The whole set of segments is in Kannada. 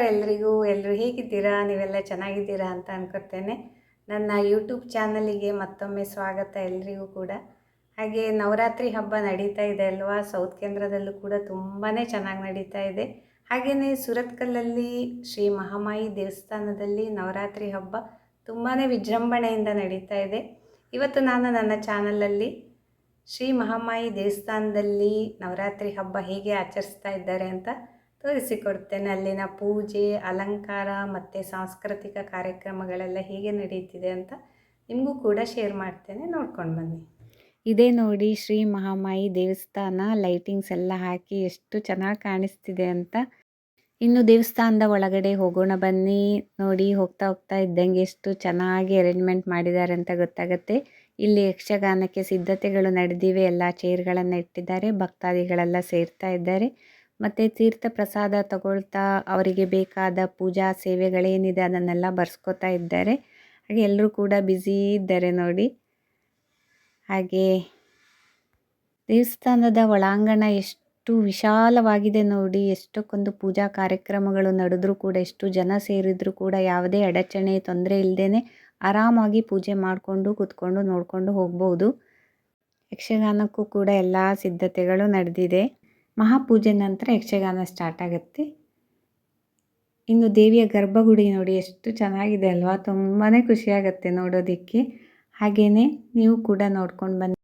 ಎಲ್ಲರಿಗೂ ಎಲ್ಲರೂ ಹೇಗಿದ್ದೀರಾ, ನೀವೆಲ್ಲ ಚೆನ್ನಾಗಿದ್ದೀರಾ ಅಂತ ಅನ್ಕೋತೇನೆ. ನನ್ನ ಯೂಟ್ಯೂಬ್ ಚಾನಲಿಗೆ ಮತ್ತೊಮ್ಮೆ ಸ್ವಾಗತ ಎಲ್ರಿಗೂ ಕೂಡ. ಹಾಗೆ ನವರಾತ್ರಿ ಹಬ್ಬ ನಡೀತಾ ಇದೆ ಅಲ್ವಾ? ಸೌತ್ ಕೇಂದ್ರದಲ್ಲೂ ಕೂಡ ತುಂಬಾ ಚೆನ್ನಾಗಿ ನಡೀತಾ ಇದೆ. ಹಾಗೆಯೇ ಸುರತ್ಕಲ್ಲಲ್ಲಿ ಶ್ರೀ ಮಹಾಮಾಯಿ ದೇವಸ್ಥಾನದಲ್ಲಿ ನವರಾತ್ರಿ ಹಬ್ಬ ತುಂಬಾ ವಿಜೃಂಭಣೆಯಿಂದ ನಡೀತಾ ಇದೆ. ಇವತ್ತು ನಾನು ನನ್ನ ಚಾನಲಲ್ಲಿ ಶ್ರೀ ಮಹಾಮಾಯಿ ದೇವಸ್ಥಾನದಲ್ಲಿ ನವರಾತ್ರಿ ಹಬ್ಬ ಹೇಗೆ ಆಚರಿಸ್ತಾ ಇದ್ದಾರೆ ಅಂತ ತೋರಿಸಿಕೊಡ್ತೇನೆ. ಅಲ್ಲಿನ ಪೂಜೆ, ಅಲಂಕಾರ ಮತ್ತು ಸಾಂಸ್ಕೃತಿಕ ಕಾರ್ಯಕ್ರಮಗಳೆಲ್ಲ ಹೇಗೆ ನಡೀತಿದೆ ಅಂತ ನಿಮಗೂ ಕೂಡ ಶೇರ್ ಮಾಡ್ತೇನೆ. ನೋಡ್ಕೊಂಡು ಬನ್ನಿ. ಇದೇ ನೋಡಿ ಶ್ರೀ ಮಹಾಮಾಯಿ ದೇವಸ್ಥಾನ ಲೈಟಿಂಗ್ಸ್ ಎಲ್ಲ ಹಾಕಿ ಎಷ್ಟು ಚೆನ್ನಾಗಿ ಕಾಣಿಸ್ತಿದೆ ಅಂತ. ಇನ್ನು ದೇವಸ್ಥಾನದ ಒಳಗಡೆ ಹೋಗೋಣ ಬನ್ನಿ. ನೋಡಿ ಹೋಗ್ತಾ ಹೋಗ್ತಾ ಇದ್ದಂಗೆ ಎಷ್ಟು ಚೆನ್ನಾಗಿ ಅರೇಂಜ್ಮೆಂಟ್ ಮಾಡಿದ್ದಾರೆ ಅಂತ ಗೊತ್ತಾಗುತ್ತೆ. ಇಲ್ಲಿ ಯಕ್ಷಗಾನಕ್ಕೆ ಸಿದ್ಧತೆಗಳು ನಡೆದಿವೆ. ಎಲ್ಲ ಚೇರ್ಗಳನ್ನು ಇಟ್ಟಿದ್ದಾರೆ. ಭಕ್ತಾದಿಗಳೆಲ್ಲ ಸೇರ್ತಾ ಇದ್ದಾರೆ. ಮತ್ತು ತೀರ್ಥ ಪ್ರಸಾದ ತಗೊಳ್ತಾ ಅವರಿಗೆ ಬೇಕಾದ ಪೂಜಾ ಸೇವೆಗಳೇನಿದೆ ಅದನ್ನೆಲ್ಲ ಬರ್ಸ್ಕೊತಾ ಇದ್ದಾರೆ. ಹಾಗೆ ಎಲ್ಲರೂ ಕೂಡ ಬ್ಯುಸಿ ಇದ್ದಾರೆ ನೋಡಿ. ಹಾಗೆ ದೇವಸ್ಥಾನದ ಒಳಾಂಗಣ ಎಷ್ಟು ವಿಶಾಲವಾಗಿದೆ ನೋಡಿ. ಎಷ್ಟಕ್ಕೊಂದು ಪೂಜಾ ಕಾರ್ಯಕ್ರಮಗಳು ನಡೆದರೂ ಕೂಡ, ಎಷ್ಟು ಜನ ಸೇರಿದರೂ ಕೂಡ ಯಾವುದೇ ಅಡಚಣೆ, ತೊಂದರೆ ಇಲ್ಲದೇ ಆರಾಮಾಗಿ ಪೂಜೆ ಮಾಡಿಕೊಂಡು, ಕೂತ್ಕೊಂಡು, ನೋಡಿಕೊಂಡು ಹೋಗ್ಬೋದು. ಯಕ್ಷಗಾನಕ್ಕೂ ಕೂಡ ಎಲ್ಲ ಸಿದ್ಧತೆಗಳು ನಡೆದಿದೆ. ಮಹಾಪೂಜೆ ನಂತರ ಯಕ್ಷಗಾನ ಸ್ಟಾರ್ಟ್ ಆಗುತ್ತೆ. ಇನ್ನು ದೇವಿಯ ಗರ್ಭಗುಡಿ ನೋಡಿ ಎಷ್ಟು ಚೆನ್ನಾಗಿದೆ ಅಲ್ವಾ? ತುಂಬಾ ಖುಷಿಯಾಗತ್ತೆ ನೋಡೋದಕ್ಕೆ. ಹಾಗೆಯೇ ನೀವು ಕೂಡ ನೋಡ್ಕೊಂಡು ಬನ್ನಿ.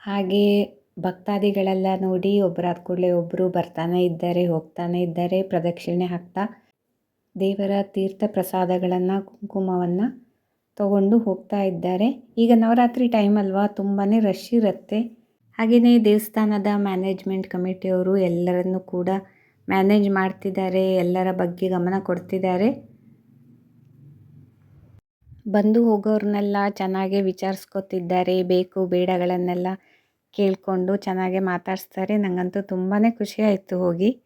ಹಾಗೆ ಭಕ್ತಾದಿಗಳೆಲ್ಲ ನೋಡಿ ಒಬ್ಬರಾದ ಕೂಡಲೇ ಒಬ್ಬರು ಬರ್ತಾನೆ ಇದ್ದಾರೆ, ಹೋಗ್ತಾನೆ ಇದ್ದಾರೆ, ಪ್ರದಕ್ಷಿಣೆ ಹಾಕ್ತಾ ದೇವರ ತೀರ್ಥ ಪ್ರಸಾದಗಳನ್ನು ಕುಂಕುಮವನ್ನು ತಗೊಂಡು ಹೋಗ್ತಾ ಇದ್ದಾರೆ. ಈಗ ನವರಾತ್ರಿ ಟೈಮ್ ಅಲ್ವಾ? ತುಂಬಾ ರಶ್ ಇರುತ್ತೆ. ಹಾಗೆಯೇ ದೇವಸ್ಥಾನದ ಮ್ಯಾನೇಜ್ಮೆಂಟ್ ಕಮಿಟಿಯವರು ಎಲ್ಲರನ್ನು ಕೂಡ ಮ್ಯಾನೇಜ್ ಮಾಡ್ತಿದ್ದಾರೆ, ಎಲ್ಲರ ಬಗ್ಗೆ ಗಮನ ಕೊಡ್ತಿದ್ದಾರೆ. ಬಂದು ಹೋಗೋರ್ನೆಲ್ಲ ಚೆನ್ನಾಗೆ ವಿಚಾರಿಸ್ಕೊತಿದ್ದಾರೆ, ಬೇಕು ಬೇಡಗಳನ್ನೆಲ್ಲ ಕೇಳಿಕೊಂಡು ಚೆನ್ನಾಗೆ ಮಾತಾಡಿಸ್ತಾರೆ. ನನಗಂತೂ ತುಂಬಾ ಖುಷಿ ಆಯಿತು ಹೋಗಿ.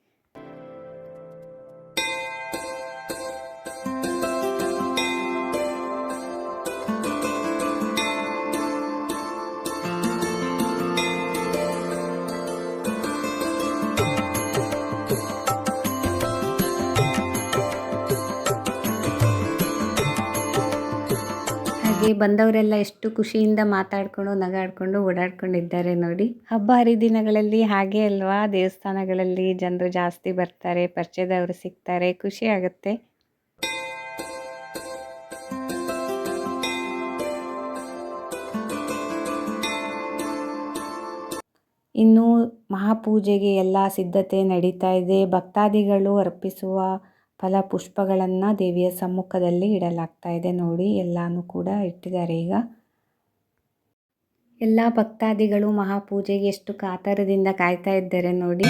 ಹಾಗೆ ಬಂದವರೆಲ್ಲ ಎಷ್ಟು ಖುಷಿಯಿಂದ ಮಾತಾಡ್ಕೊಂಡು, ನಗಾಡ್ಕೊಂಡು, ಓಡಾಡ್ಕೊಂಡಿದ್ದಾರೆ ನೋಡಿ. ಹಬ್ಬ ಹರಿದಿನಗಳಲ್ಲಿ ಹಾಗೆ ಅಲ್ವಾ? ದೇವಸ್ಥಾನಗಳಲ್ಲಿ ಜನರು ಜಾಸ್ತಿ ಬರ್ತಾರೆ, ಪರಿಚಯದವರು ಸಿಗ್ತಾರೆ, ಖುಷಿ ಆಗುತ್ತೆ. ಇನ್ನು ಮಹಾಪೂಜೆಗೆ ಎಲ್ಲ ಸಿದ್ಧತೆ ನಡೀತಾ ಇದೆ. ಭಕ್ತಾದಿಗಳು ಅರ್ಪಿಸುವ ಫಲಪುಷ್ಪಗಳನ್ನು ದೇವಿಯ ಸಮ್ಮುಖದಲ್ಲಿ ಇಡಲಾಗ್ತಾ ಇದೆ. ನೋಡಿ, ಎಲ್ಲಾನು ಕೂಡ ಇಟ್ಟಿದ್ದಾರೆ ಈಗ. ಎಲ್ಲ ಭಕ್ತಾದಿಗಳು ಮಹಾಪೂಜೆಗೆ ಎಷ್ಟು ಕಾತರದಿಂದ ಕಾಯ್ತಾ ಇದ್ದಾರೆ ನೋಡಿ.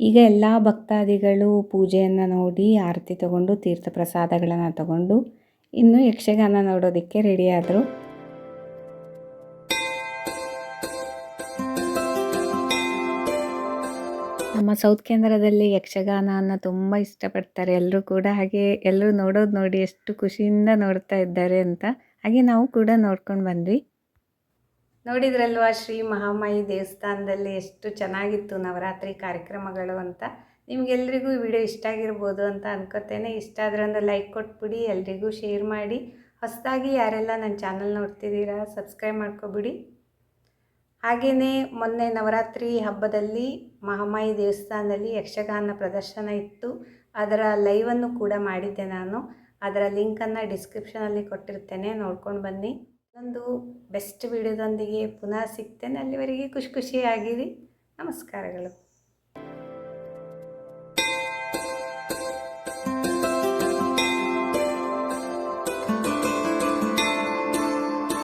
ಈಗ ಎಲ್ಲ ಭಕ್ತಾದಿಗಳು ಪೂಜೆಯನ್ನು ನೋಡಿ ಆರತಿ ತಗೊಂಡು, ತೀರ್ಥ ಪ್ರಸಾದಗಳನ್ನು ತಗೊಂಡು, ಇನ್ನು ಯಕ್ಷಗಾನ ನೋಡೋದಕ್ಕೆ ರೆಡಿಯಾದರು ನಮ್ಮ ಸೌತ್ ಕೇಂದ್ರದಲ್ಲಿ ಯಕ್ಷಗಾನವನ್ನು ತುಂಬ ಇಷ್ಟಪಡ್ತಾರೆ. ಎಲ್ಲರೂ ಕೂಡ ಹಾಗೆ ಎಲ್ಲರೂ ನೋಡೋದು ನೋಡಿ ಎಷ್ಟು ಖುಷಿಯಿಂದ ನೋಡ್ತಾ ಇದ್ದಾರೆ ಅಂತ. ಹಾಗೆ ನಾವು ಕೂಡ ನೋಡ್ಕೊಂಡು ಬಂದ್ವಿ. ನೋಡಿದ್ರಲ್ವಾ ಶ್ರೀ ಮಹಾಮಾಯಿ ದೇವಸ್ಥಾನದಲ್ಲಿ ಎಷ್ಟು ಚೆನ್ನಾಗಿತ್ತು ನವರಾತ್ರಿ ಕಾರ್ಯಕ್ರಮಗಳು ಅಂತ? ನಿಮಗೆಲ್ರಿಗೂ ಈ ವಿಡಿಯೋ ಇಷ್ಟ ಆಗಿರ್ಬೋದು ಅಂತ ಅನ್ಕೋತೇನೆ. ಇಷ್ಟ ಆದರೆ ಒಂದು ಲೈಕ್ ಕೊಟ್ಬಿಡಿ, ಎಲ್ರಿಗೂ ಶೇರ್ ಮಾಡಿ. ಹೊಸದಾಗಿ ಯಾರೆಲ್ಲ ನನ್ನ ಚಾನಲ್ ನೋಡ್ತಿದ್ದೀರಾ, ಸಬ್ಸ್ಕ್ರೈಬ್ ಮಾಡ್ಕೊಬಿಡಿ. ಹಾಗೆಯೇ ಮೊನ್ನೆ ನವರಾತ್ರಿ ಹಬ್ಬದಲ್ಲಿ ಮಹಾಮಾಯಿ ದೇವಸ್ಥಾನದಲ್ಲಿ ಯಕ್ಷಗಾನ ಪ್ರದರ್ಶನ ಇತ್ತು. ಅದರ ಲೈವನ್ನು ಕೂಡ ಮಾಡಿದ್ದೆ ನಾನು. ಅದರ ಲಿಂಕನ್ನು ಡಿಸ್ಕ್ರಿಪ್ಷನಲ್ಲಿ ಕೊಟ್ಟಿರ್ತೇನೆ. ನೋಡ್ಕೊಂಡು ಬನ್ನಿ. ಒಂದು ಬೆಸ್ಟ್ ವಿಡಿಯೋದೊಂದಿಗೆ ಪುನಃ ಸಿಗ್ತೇನೆ. ಅಲ್ಲಿವರೆಗೆ ಖುಷಿ ಖುಷಿಯಾಗಿರಿ. ನಮಸ್ಕಾರಗಳು.